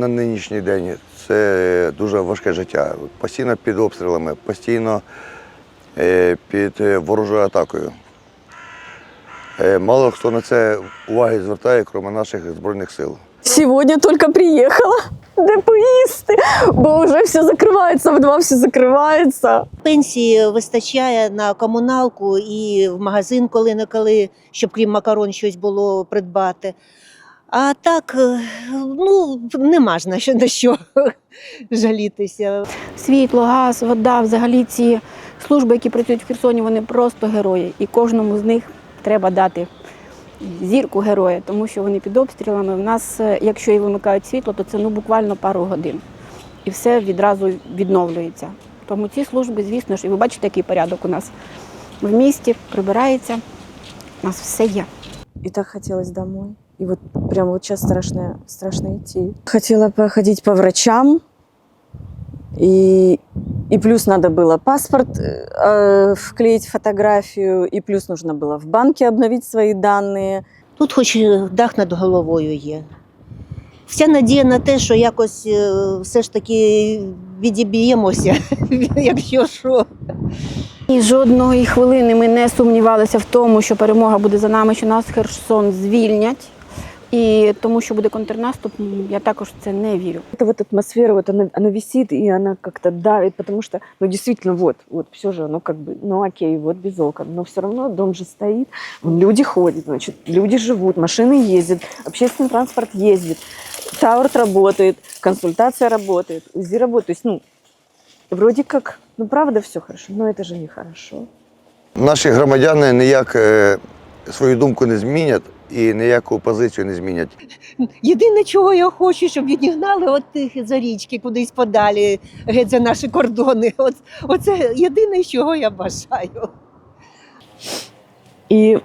на нинішній день це дуже важке життя. Постійно під обстрілами, постійно е, під е, ворожою атакою. Е, Мало хто на це уваги звертає, крім наших Збройних сил. Сегодня только приехала. Де поїсти, бо вже все закривається, в все закривається. Пенсії вистачає на комуналку і в магазин коли-неколи, щоб крім макарон щось було придбати. А так, е, ну, нема ж на що, на що жалітися. світло, газ, вода, взагалі ці служби, які працюють в Херсоні, вони просто герої. І кожному з них треба дати зірку героя, тому що вони під обстрілами. В нас, е, якщо і вимикають світло, то це ну буквально пару годин. І все відразу відновлюється. Тому ці служби, звісно ж, і ви бачите, який порядок у нас в місті прибирається. У нас все є. И так хотелось домой. И вот прям вот сейчас страшно, страшно идти. Хотела походить по врачам. И, и плюс надо было паспорт э, вклеить фотографию, и плюс нужно было в банке обновить свои данные. Тут хоч дах над головою є. Вся надія на те, що якось е, все ж таки відіб'ємося, якщо що. І жодної хвилини ми не сумнівалися в тому, що перемога буде за нами, що нас Херсон звільнять. І тому, що буде контрнаступ, м, я також в це не вірю. Это вот атмосфера, вот она, она висит, и она как-то давит, потому что, ну, действительно, вот, вот, все же, ну, как бы, ну, окей, вот без окон, но все равно дом же стоит, вон люди ходят, значит, люди живут, машины ездят, общественный транспорт ездит, Таурт работает, консультация работает, УЗИ работает, то есть, ну, вроде как, ну, правда все хорошо, но это же нехорошо. Наші громадяни ніяк е, свою думку не змінять і ніяку позицію не змінять. Єдине, чого я хочу, щоб відігнали от тих за річки кудись подалі, геть за наші кордони. От, оце єдине, чого я бажаю. И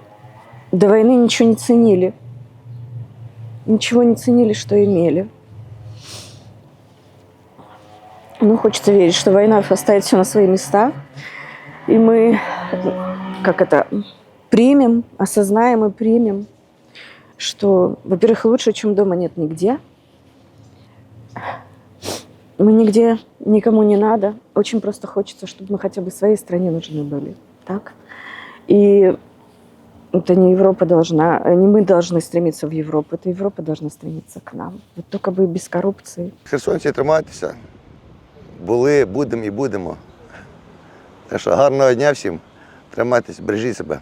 до войны ничего не ценили. Ничего не ценили, что имели. Ну, хочется верить, что война оставит все на свои места. И мы, как это, примем, осознаем и примем, что, во-первых, лучше, чем дома нет нигде. Мы нигде никому не надо. Очень просто хочется, чтобы мы хотя бы своей стране нужны были. Так? И это не Европа должна, не мы должны стремиться в Европу, это Европа должна стремиться к нам. Вот только бы без коррупции. Херсонці, тримайтеся. Були, будемо і будемо. Так що гарного дня всім. Тримайтесь, бережіть себе.